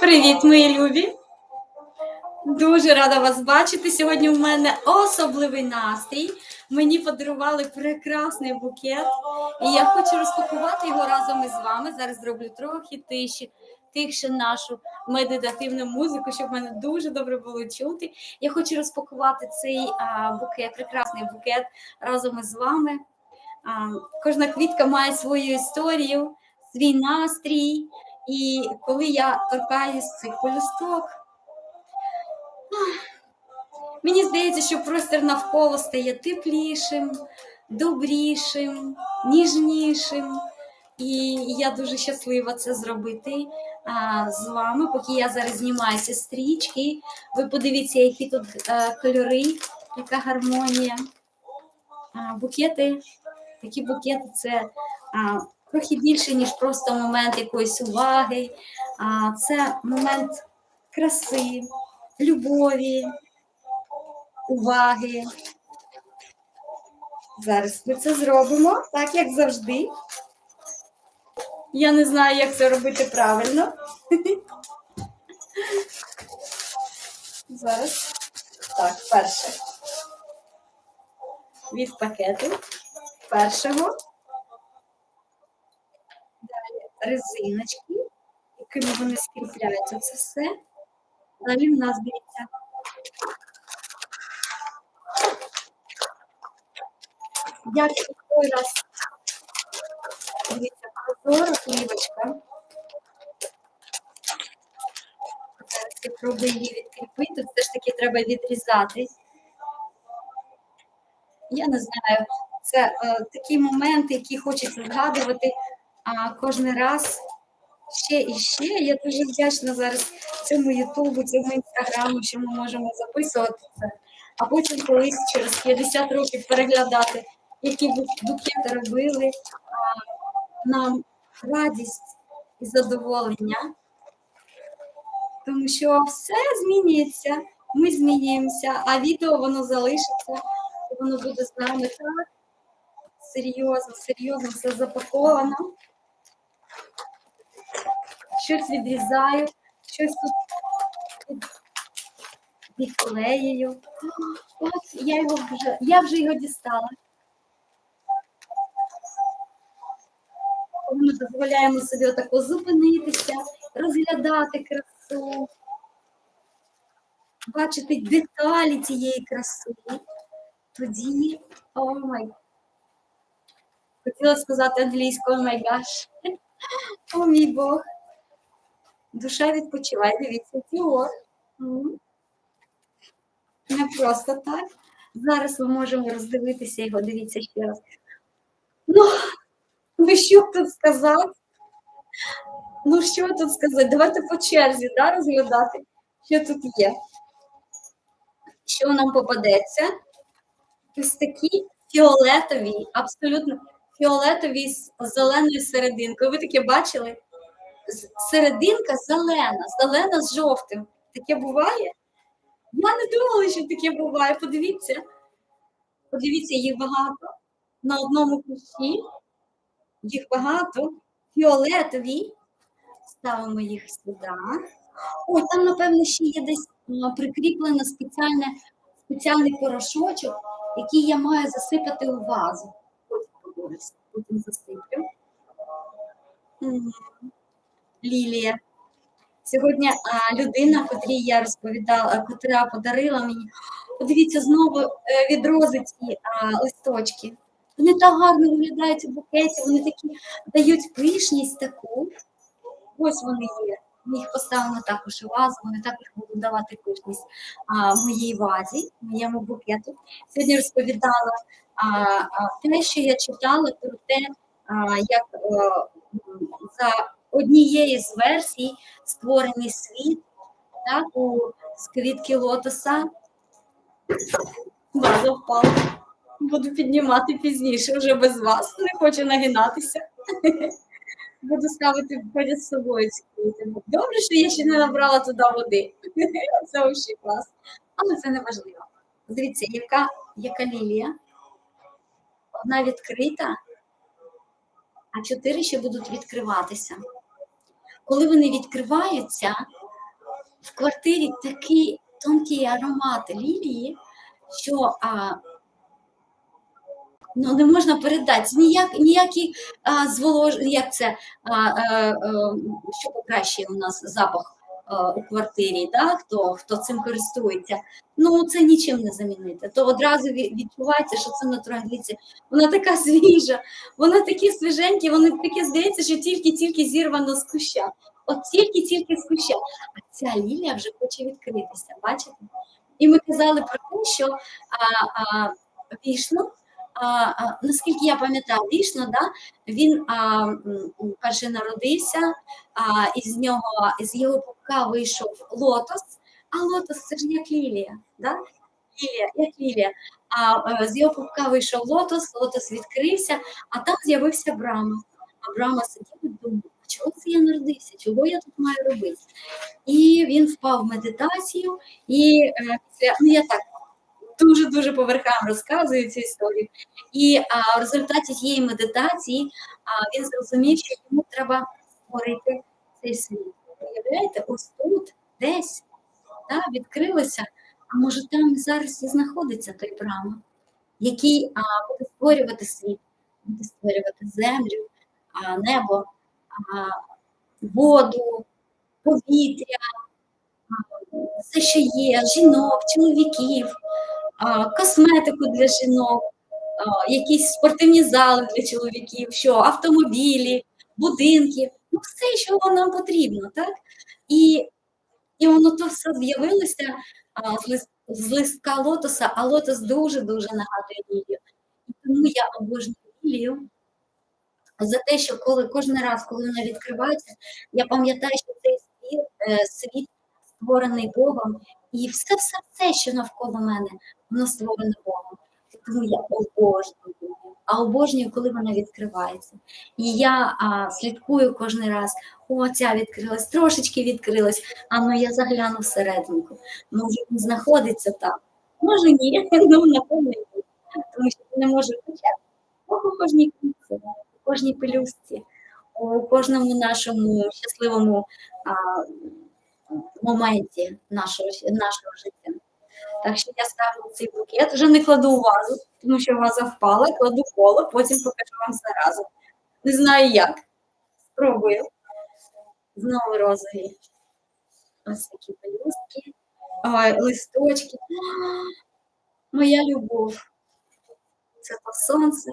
Привіт, мої любі! Дуже рада вас бачити. Сьогодні в мене особливий настрій. Мені подарували прекрасний букет, і я хочу розпакувати його разом із вами. Зараз зроблю трохи тиші, тихше нашу медитативну музику, щоб мене дуже добре було чути. Я хочу розпакувати цей букет, прекрасний букет разом із вами. Кожна квітка має свою історію, свій настрій. І коли я торкаюсь цих полюсток, мені здається, що простір навколо стає теплішим, добрішим, ніжнішим. І я дуже щаслива це зробити а, з вами, поки я зараз знімаюся стрічки. Ви подивіться, які тут а, кольори, яка гармонія. А, букети, такі букети це а, трохи більше, ніж просто момент якоїсь уваги. А, це момент краси, любові, уваги. Зараз ми це зробимо, так як завжди. Я не знаю, як це робити правильно. Зараз. Так, перше. Від пакету. Першого. Резиночки, якими вони скріпляють оце все. Далі в нас дивіться. Як той раз дивіться, прозора плівочка. Зараз я пробую її відкріпити, все ж таки треба відрізати. Я не знаю, це е, такі моменти, які хочеться згадувати а, кожен раз ще і ще. Я дуже вдячна зараз цьому Ютубу, цьому інстаграму, що ми можемо записувати це, а потім колись через 50 років переглядати, які бу- букети робили нам радість і задоволення. Тому що все змінюється, ми змінюємося, а відео воно залишиться, воно буде з нами так. Серйозно, серйозно все запаковано. Щось відрізаю, щось тут від- відклеюю. От я його вже, я вже його дістала. Ми дозволяємо собі отако зупинитися, розглядати красу, бачити деталі цієї краси. Тоді, о май. Хотіла сказати англійською, о май гаш. О мій Бог. Душа відпочиває, дивіться, цього. Не просто так. Зараз ми можемо роздивитися його, дивіться ще раз. Ну, ну що тут сказати? Ну, що тут сказати? Давайте по черзі да, розглядати, що тут є. Що нам попадеться? Ось такі фіолетові, абсолютно фіолетові з зеленою серединкою. Ви таке бачили? Серединка зелена, зелена з жовтим. Таке буває? Я не думала, що таке буває. Подивіться. Подивіться, їх багато. На одному кущі. Їх багато. Фіолетові. Ставимо їх сюди. Ой, там, напевно, ще є десь прикріплено спеціальне, спеціальний порошочок, який я маю засипати у вазу. Потім засиплю. Лілія. Сьогодні а, людина, котрій я розповідала, котра подарила мені, подивіться, знову е, від ці а, листочки. Вони так гарно виглядають у букеті, вони такі дають пишність таку. Ось вони є. Ми їх поставимо також у вазу, вони також будуть давати пишність а, моїй вазі, моєму букету. Сьогодні розповідала а, а, те, що я читала про те, а, як е, м, за однією з версій створений світ так, у з квітки лотоса. Ваза впала. Буду піднімати пізніше, вже без вас. Не хочу нагинатися. Буду ставити поряд з собою ці квіти. Добре, що я ще не набрала туди води. Це взагалі клас. Але це не важливо. Дивіться, яка, яка лілія. Одна відкрита, а чотири ще будуть відкриватися. Коли вони відкриваються, в квартирі такий тонкий аромат лілії, що а, ну, не можна передати. Ніяк, ніякі а, зволож... як це, а, а, а, що покращує у нас запах у квартирі, да? хто, хто цим користується. Ну, це нічим не замінити. То одразу відчувається, що це натуральна. Вона така свіжа, вона такі свіженькі, вони таке здається, що тільки-тільки зірвано з куща. От тільки-тільки з куща. А ця лілія вже хоче відкритися, бачите? І ми казали про те, що а, а, вішну, наскільки я пам'ятаю, вішну, да, він а, м, народився, а, із нього, із його пупка вийшов лотос, а лотос це ж як лілія, да? лілія, як лілія. А е, з його пупка вийшов лотос, лотос відкрився, а там з'явився Брама. А Брама сидів і думав, чого це я народився? Чого я тут маю робити? І він впав в медитацію, і е, ну я так дуже-дуже по верхам розказую цю історію. І а, в результаті цієї медитації а, він зрозумів, що йому треба створити цей світ. Уявляєте, ось тут, десь, да, відкрилося, а може там зараз і знаходиться той Брама, який а, буде створювати світ, буде створювати землю, а, небо, а, воду, повітря, все, що є, жінок, чоловіків, косметику для жінок, якісь спортивні зали для чоловіків, що автомобілі, будинки, ну все, що нам потрібно, так? І, і воно то все з'явилося з, лист, з листка лотоса, а лотос дуже-дуже нагадує лілію. І тому я обожнюю лілію за те, що коли кожен раз, коли вона відкривається, я пам'ятаю, що цей світ, е, світ створений Богом, і все, все, все, що навколо мене, воно створене Богом. Тому я обожнюю, а обожнюю, коли вона відкривається. І я а, слідкую кожен раз. О, ця відкрилась, трошечки відкрилась, а ну я загляну всерединку. Може, він знаходиться там. Може, ні, ну напевно, ні. Тому що не може почати. У кожній кінці, у кожній пелюстці, у кожному нашому щасливому а, моменті нашого, нашого життя. Так що я ставлю цей букет, вже не кладу у вазу, тому що ваза впала, кладу коло, потім покажу вам разом. Не знаю як. Спробую. Знову розові. Ось такі пелюстки, Ой, листочки. Моя любов. Це то сонце,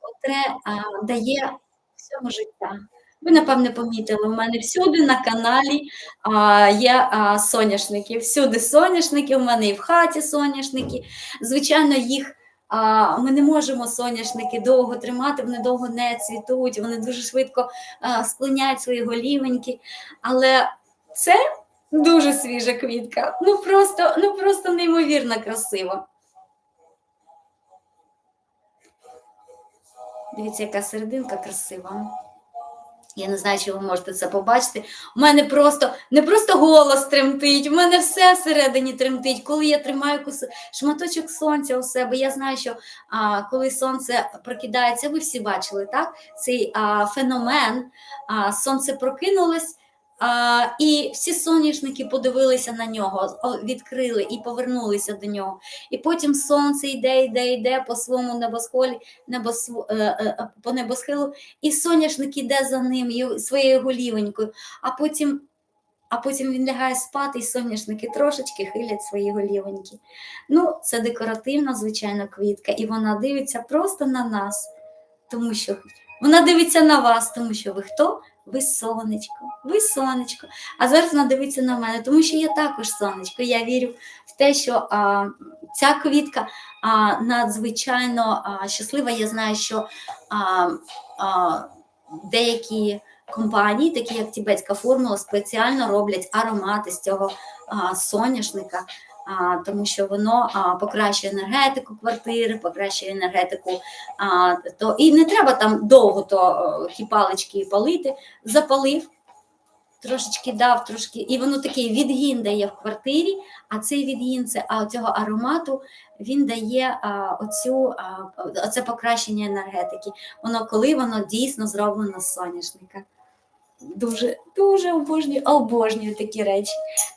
котре а, дає всьому життя. Ви, напевне, помітили, у мене всюди на каналі а, є а, соняшники. Всюди соняшники, у мене і в хаті соняшники. Звичайно, їх ми не можемо соняшники довго тримати, вони довго не цвітуть, вони дуже швидко склоняють свої голівеньки. Але це дуже свіжа квітка. Ну просто, ну просто неймовірно красиво. Дивіться, яка серединка красива. Я не знаю, чи ви можете це побачити. У мене просто не просто голос тремтить, у мене все всередині тремтить. Коли я тримаю шматочок сонця у себе, я знаю, що а, коли сонце прокидається, ви всі бачили, так? Цей а, феномен, а, сонце прокинулось, а, і всі соняшники подивилися на нього, відкрили і повернулися до нього. І потім сонце йде, йде, йде по своєму небосхолі, небос... е, е, по небосхилу, і соняшник іде за ним своєю голівенькою, а потім, а потім він лягає спати, і соняшники трошечки хилять свої голівеньки. Ну, це декоративна, звичайно, квітка, і вона дивиться просто на нас, тому що вона дивиться на вас, тому що ви хто? Ви сонечко, ви сонечко. А зараз вона дивиться на мене, тому що я також сонечко. Я вірю в те, що а, ця квітка а, надзвичайно а, щаслива. Я знаю, що а, а, деякі компанії, такі як Тібетська формула, спеціально роблять аромати з цього а, соняшника. Тому що воно покращує енергетику квартири, покращує енергетику, то і не треба там довго то ті палички палити, запалив, трошечки дав, трошки, і воно такий відгін дає в квартирі, а цей відгін це, а цього аромату він дає а, оцю, а, оце покращення енергетики. Воно коли воно дійсно зроблено з соняшника. Дуже, дуже обожнюю, обожнюю такі речі.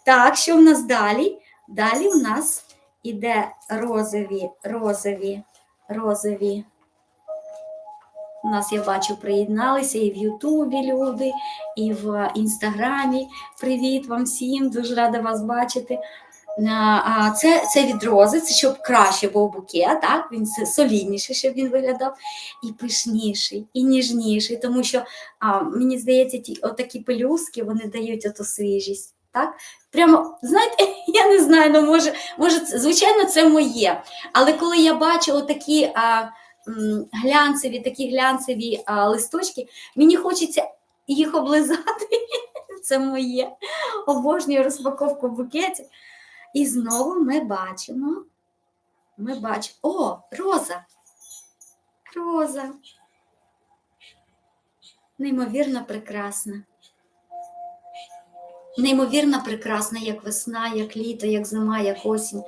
Так, що в нас далі? Далі у нас іде розові, розові, розові. У нас, я бачу, приєдналися і в Ютубі люди, і в Інстаграмі. Привіт вам всім, дуже рада вас бачити. Це, це від рози, це щоб краще був букет, так? Він солідніший, щоб він виглядав, і пишніший, і ніжніший, тому що а, мені здається, ті отакі пелюстки вони дають оту свіжість. Так? Прямо, знаєте, я не знаю, ну може, може, звичайно, це моє. Але коли я бачу отакі а, глянцеві, такі глянцеві а, листочки, мені хочеться їх облизати. Це моє. Обожнюю розпаковку букетів. І знову ми бачимо. Ми бачимо. О, роза. Роза. Неймовірно прекрасна. Неймовірно прекрасна, як весна, як літо, як зима, як осінь.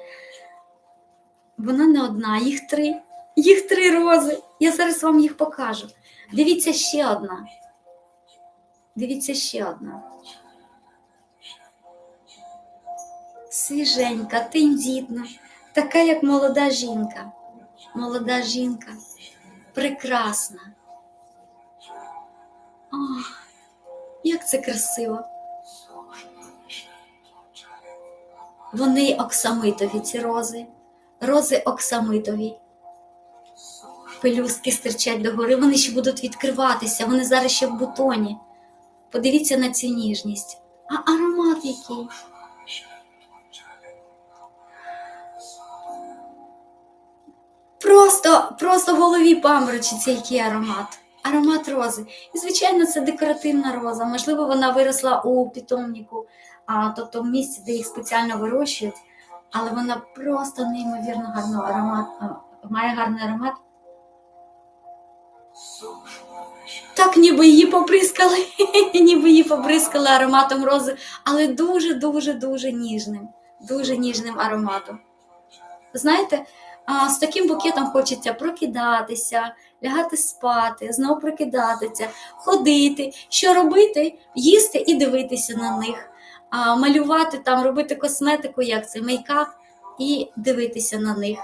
Вона не одна, їх три. Їх три рози. Я зараз вам їх покажу. Дивіться ще одна. Дивіться ще одна. Свіженька, тендітна, така, як молода жінка. Молода жінка, прекрасна. Ох, як це красиво. Вони оксамитові, ці рози. Рози оксамитові. Пелюстки стирчать догори, вони ще будуть відкриватися, вони зараз ще в бутоні. Подивіться на цю ніжність. А аромат який. Просто, просто в голові паморочиться, який аромат. Аромат рози. І, звичайно, це декоративна роза. Можливо, вона виросла у питомнику, а, тобто в місці, де їх спеціально вирощують, але вона просто неймовірно гарно аромат, має гарний аромат. Так, ніби її поприскали, ніби її поприскали ароматом рози, але дуже-дуже дуже ніжним, дуже ніжним ароматом. Знаєте, з таким букетом хочеться прокидатися, лягати спати, знову прокидатися, ходити. Що робити? Їсти і дивитися на них, а, малювати там, робити косметику, як це, мейкап, і дивитися на них,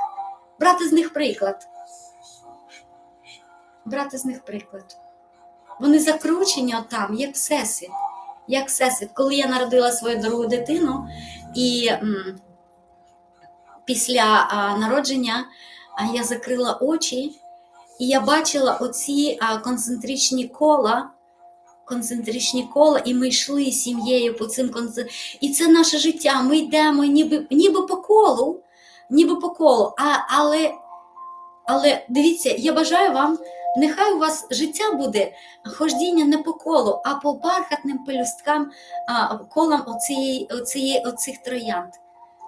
брати з них приклад. Брати з них приклад. Вони закручені отам, як всесвіт. Як всесвіт. Коли я народила свою другу дитину, і м, після а, народження а, я закрила очі, і я бачила оці а, концентричні кола. Концентричні кола, і ми йшли сім'єю по цим концентричним. І це наше життя. Ми йдемо ніби, ніби по колу, ніби по колу. А, але, але дивіться, я бажаю вам, нехай у вас життя буде хождіння не по колу, а по бархатним пелюсткам, а, колам оцієї, оцієї, оцих троянд.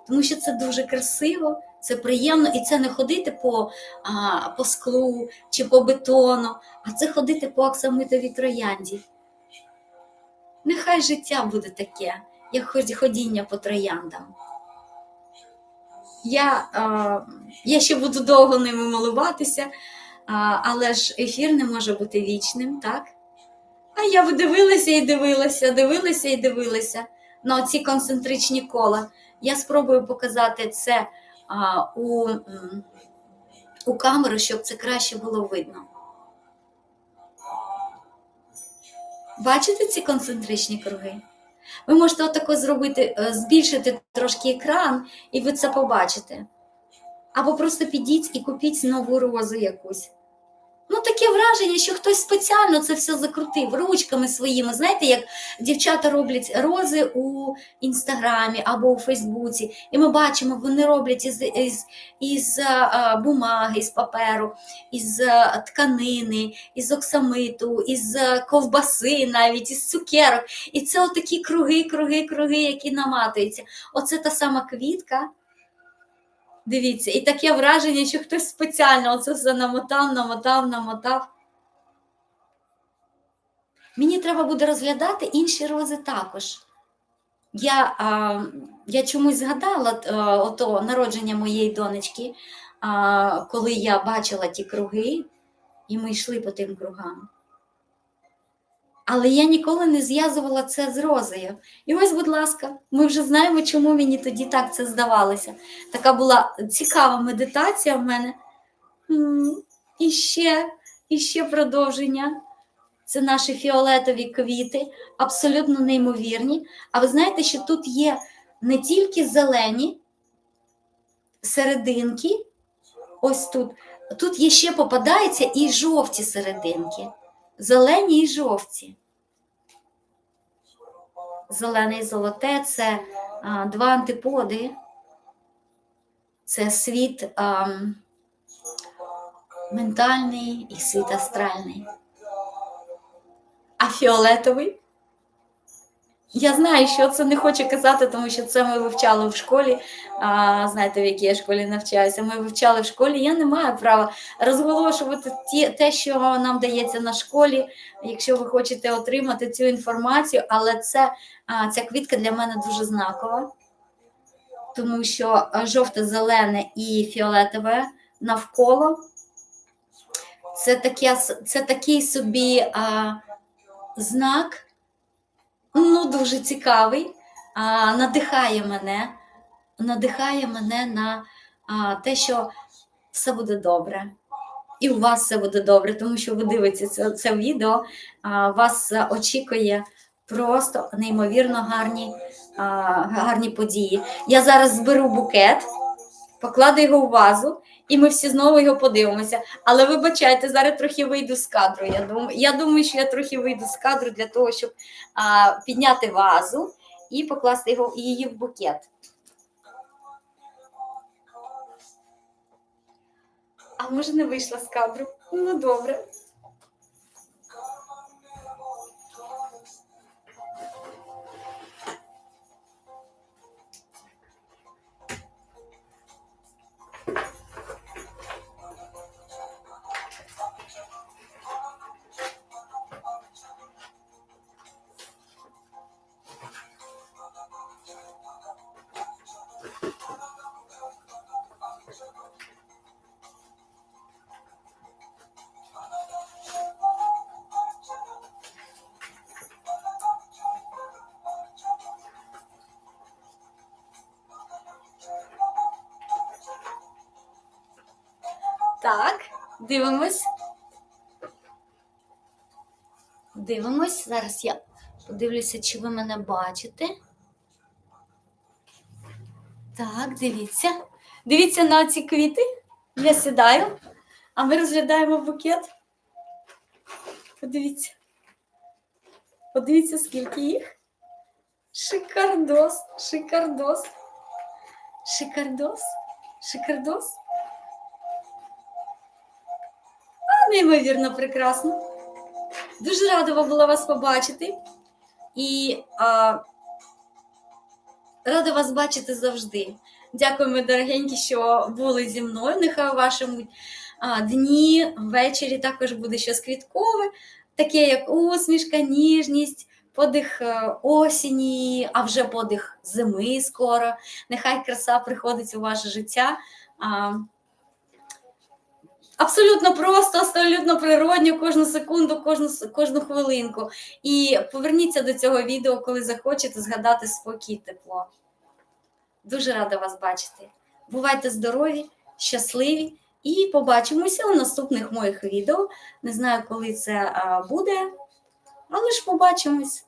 Тому що це дуже красиво, це приємно, і це не ходити по, а, по склу чи по бетону, а це ходити по оксамитовій троянді. Нехай життя буде таке, як ході- ходіння по трояндам. Я, а, я ще буду довго ними малуватися, а, але ж ефір не може бути вічним, так? А я би дивилася і дивилася, дивилася і дивилася на ці концентричні кола. Я спробую показати це а, у, у камеру, щоб це краще було видно. Бачите ці концентричні круги? Ви можете отако зробити, е, збільшити трошки екран, і ви це побачите. Або просто підіть і купіть нову розу якусь. Ну, таке враження, що хтось спеціально це все закрутив ручками своїми. Знаєте, як дівчата роблять рози у інстаграмі або у Фейсбуці, і ми бачимо, вони роблять із, із, із а, бумаги, із паперу, із а, тканини, із оксамиту, із а, ковбаси, навіть із цукерок. І це отакі круги, круги, круги, які наматуються. Оце та сама квітка. Дивіться, і таке враження, що хтось спеціально оце все намотав, намотав, намотав. Мені треба буде розглядати інші рози також. Я, а, я чомусь згадала а, ото народження моєї донечки, а, коли я бачила ті круги, і ми йшли по тим кругам. Але я ніколи не зв'язувала це з розою. І ось, будь ласка, ми вже знаємо, чому мені тоді так це здавалося. Така була цікава медитація в мене. І ще, і ще продовження. Це наші фіолетові квіти, абсолютно неймовірні. А ви знаєте, що тут є не тільки зелені серединки, ось тут. Тут є ще попадаються і жовті серединки. Зелені і жовті. Зелене і золоте це а, два антиподи. Це світ а, ментальний і світ астральний. А фіолетовий? Я знаю, що це не хочу казати, тому що це ми вивчали в школі. А, знаєте, в якій я школі навчаюся. Ми вивчали в школі. Я не маю права розголошувати ті, те, що нам дається на школі, якщо ви хочете отримати цю інформацію. Але це, а, ця квітка для мене дуже знакова, тому що а, жовте-зелене і фіолетове навколо це, таке, це такий собі а, знак ну, дуже цікавий, а, надихає мене, надихає мене на а, те, що все буде добре. І у вас все буде добре, тому що ви дивитеся це, це відео, а, вас очікує просто неймовірно гарні, а, гарні події. Я зараз зберу букет, покладу його у вазу, і ми всі знову його подивимося. Але вибачайте, зараз трохи вийду з кадру. Я думаю, я думаю, що я трохи вийду з кадру для того, щоб а, підняти вазу і покласти його, її в букет. А може не вийшла з кадру? Ну добре. Так, дивимось. Дивимось. Зараз я подивлюся, чи ви мене бачите. Так, дивіться. Дивіться на ці квіти. Я сідаю, а ми розглядаємо букет. Подивіться. Подивіться, скільки їх. Шикардос, шикардос. Шикардос, шикардос. Неймовірно прекрасно. Дуже радова була вас побачити. І а, рада вас бачити завжди. Дякуємо, дорогенькі, що були зі мною. Нехай у вашому а, дні, ввечері також буде щось квіткове, таке як усмішка, ніжність, подих е, осені, а вже подих зими скоро. Нехай краса приходить у ваше життя. А, Абсолютно просто, абсолютно природньо, кожну секунду, кожну, кожну хвилинку. І поверніться до цього відео, коли захочете згадати спокій тепло. Дуже рада вас бачити. Бувайте здорові, щасливі і побачимося у наступних моїх відео. Не знаю, коли це буде, але ж побачимось.